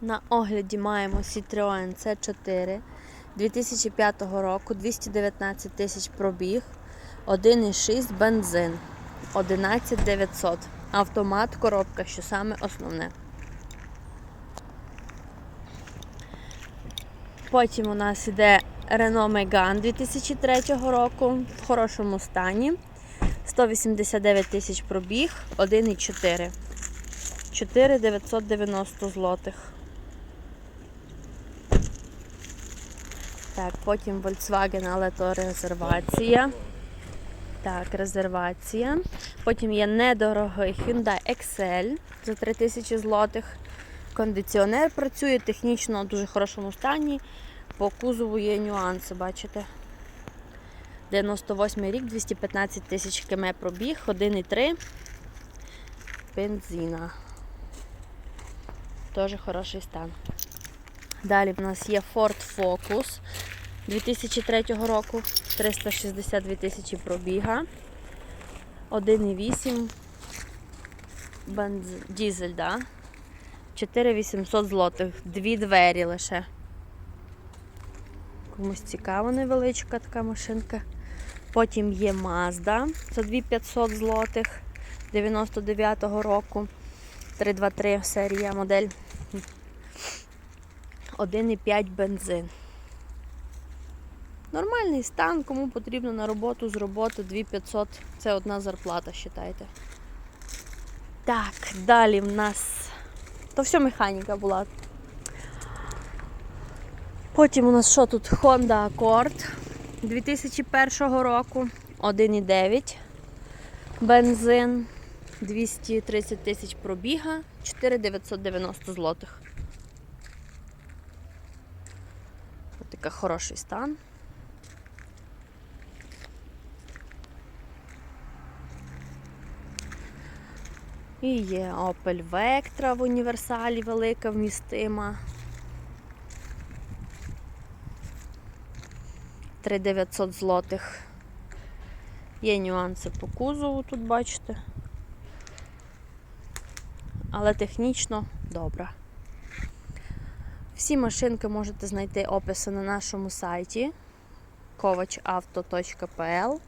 На огляді маємо Citroen C4 2005 року, 219 тисяч пробіг, 1,6 бензин, 11900. Автомат, коробка, що саме основне. Потім у нас іде Renault Megane 2003 року в хорошому стані. 189 тисяч пробіг, 1,4. 4,990 злотих. Так, потім Volkswagen, але то резервація. Так, резервація. Потім є недорогий Hyundai Excel за 3000 злотих. Кондиціонер працює технічно в дуже хорошому стані. По кузову є нюанси, бачите? 98 рік, 215 тисяч км пробіг, 1,3 бензина. Теж хороший стан. Далі в нас є Ford Focus 2003 року, 362 тисячі пробіга, 1,8 бенз... дізель, да? 4800 злотих, дві двері лише. Комусь цікава невеличка така машинка. Потім є Mazda за 2500 злотих 99-го року. 323 серія модель. 1,5 бензин. Нормальний стан, кому потрібно на роботу з роботи 2500. Це одна зарплата, вважайте. Так, далі в нас. То все механіка була. Потім у нас що тут? Honda Accord 2001 року. 1,9 бензин. 230 тисяч пробіга, 4,990 злотих. Ось такий хороший стан. І є Opel Vectra в універсалі велика, вмістима. 3900 злотих. Є нюанси по кузову, тут бачите. Але технічно добре. Всі машинки можете знайти описи на нашому сайті kovachauto.pl